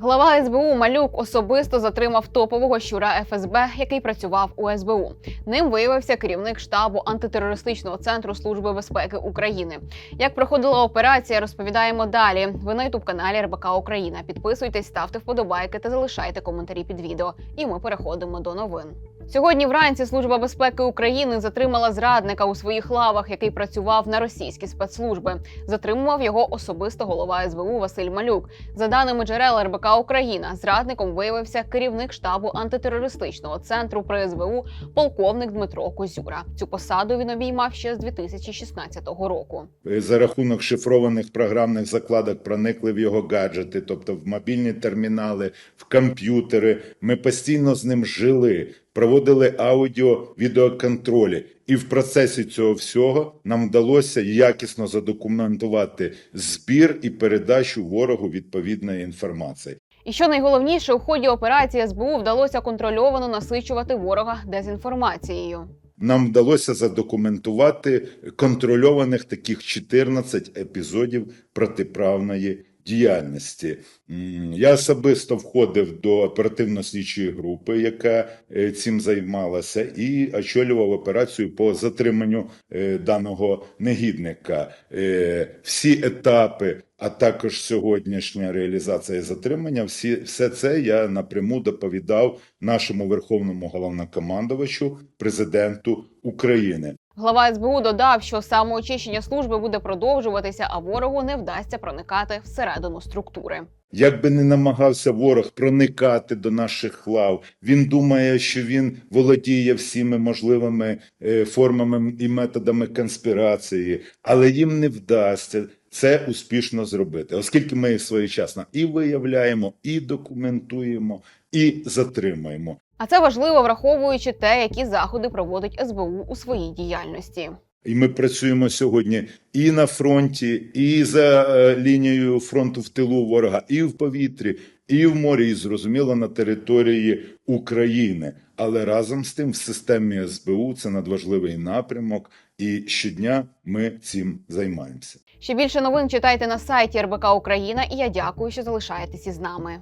Глава СБУ Малюк особисто затримав топового щура ФСБ, який працював у СБУ. Ним виявився керівник штабу антитерористичного центру Служби безпеки України. Як проходила операція, розповідаємо далі. Ви на ютуб каналі РБК Україна. Підписуйтесь, ставте вподобайки та залишайте коментарі під відео. І ми переходимо до новин. Сьогодні вранці Служба безпеки України затримала зрадника у своїх лавах, який працював на російські спецслужби. Затримував його особисто голова СБУ Василь Малюк. За даними джерел РБК Україна, зрадником виявився керівник штабу антитерористичного центру при СБУ полковник Дмитро Козюра. Цю посаду він обіймав ще з 2016 року. за рахунок шифрованих програмних закладок проникли в його гаджети, тобто в мобільні термінали, в комп'ютери. Ми постійно з ним жили, проводили аудіо відеоконтролі. І в процесі цього всього нам вдалося якісно задокументувати збір і передачу ворогу відповідної інформації. І що найголовніше, у ході операції СБУ вдалося контрольовано насичувати ворога дезінформацією. Нам вдалося задокументувати контрольованих таких 14 епізодів протиправної діяльності. Я особисто входив до оперативно-слідчої групи, яка е, цим займалася, і очолював операцію по затриманню е, даного негідника. Е, Всі етапи, а також сьогоднішня реалізація затримання, всі, все це я напряму доповідав нашому верховному головнокомандувачу, президенту України. Глава СБУ додав, що самоочищення служби буде продовжуватися, а ворогу не вдасться проникати всередину структури. Як би не намагався ворог проникати до наших лав, він думає, що він володіє всіми можливими е, формами і методами конспірації, але їм не вдасться це успішно зробити, оскільки ми своєчасно і виявляємо, і документуємо, і затримуємо. А це важливо, враховуючи те, які заходи проводить СБУ у своїй діяльності. І ми працюємо сьогодні і на фронті, і за е, лінією фронту в тилу ворога, і в повітрі, і в морі, і зрозуміло на території України. Але разом з тим в системі СБУ це надважливий напрямок, і щодня ми цим займаємося. Ще більше новин читайте на сайті РБК Україна, і я дякую, що залишаєтесь із нами.